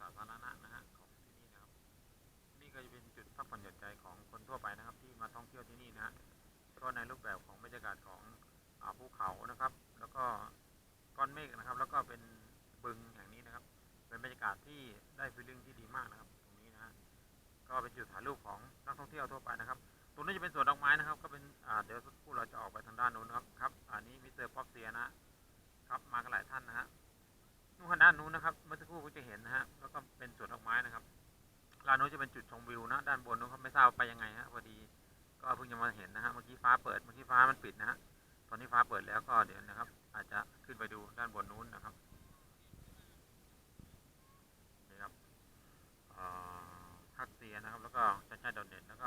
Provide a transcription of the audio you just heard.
สาธารณะนะฮะของที่นี่นะครับ นี่ก็จะเป็นจุดพักผ่อนหย่อนใจของคนทั่วไปนะครับ ที่มาท่องเที่ยวที่นี่นะฮะก็ในรูปแบบของบรรยากาศของภูเขานะครับ แล้วก็ก้อนเมฆนะครับ แล้วก็เป็นบึงแห่งนี้นะครับ เป็นบรรยากาศที่ได้ฟีลลิ่งที่ดีมากนะครับ ตรงนี้นะฮะก็เป็นจุดถ่ายรูปของนักท่องเที่ยวทั่วไปนะครับตรงนี้จะเป็นสวนดอกไม้นะครับ ก็เป็นเดี๋ยวสักครู่เราจะออกไปทางด้านโน้นครับครับ อันนี้มิสเตอร์ป๊อกเซียนะครับ มากันหลายท่านนะฮะานนู้นนะครับ เมื่อสักครู่ก็จะเห็นนะฮะ แล้วก็เป็นสวนดอกไม้นะครับลานนู้นจะเป็นจุดชมวิวนะ ด้านบนนู้นเขาไม่ทราบไปยังไงฮะพอดี ก็เพิ่งจะมาเห็นนะฮะ เมื่อกี้ฟ้าเปิด เมื่อกี้ฟ้ามันปิดนะฮะ ตอนนี้ฟ้าเปิดแล้วก็เดี๋ยวนะครับ อาจจะขึ้นไปดูด้านบนนู้นนะครับนี่ครับฮักเซียนะครับ แล้วก็ชาชชาดอนเด่นแล้ว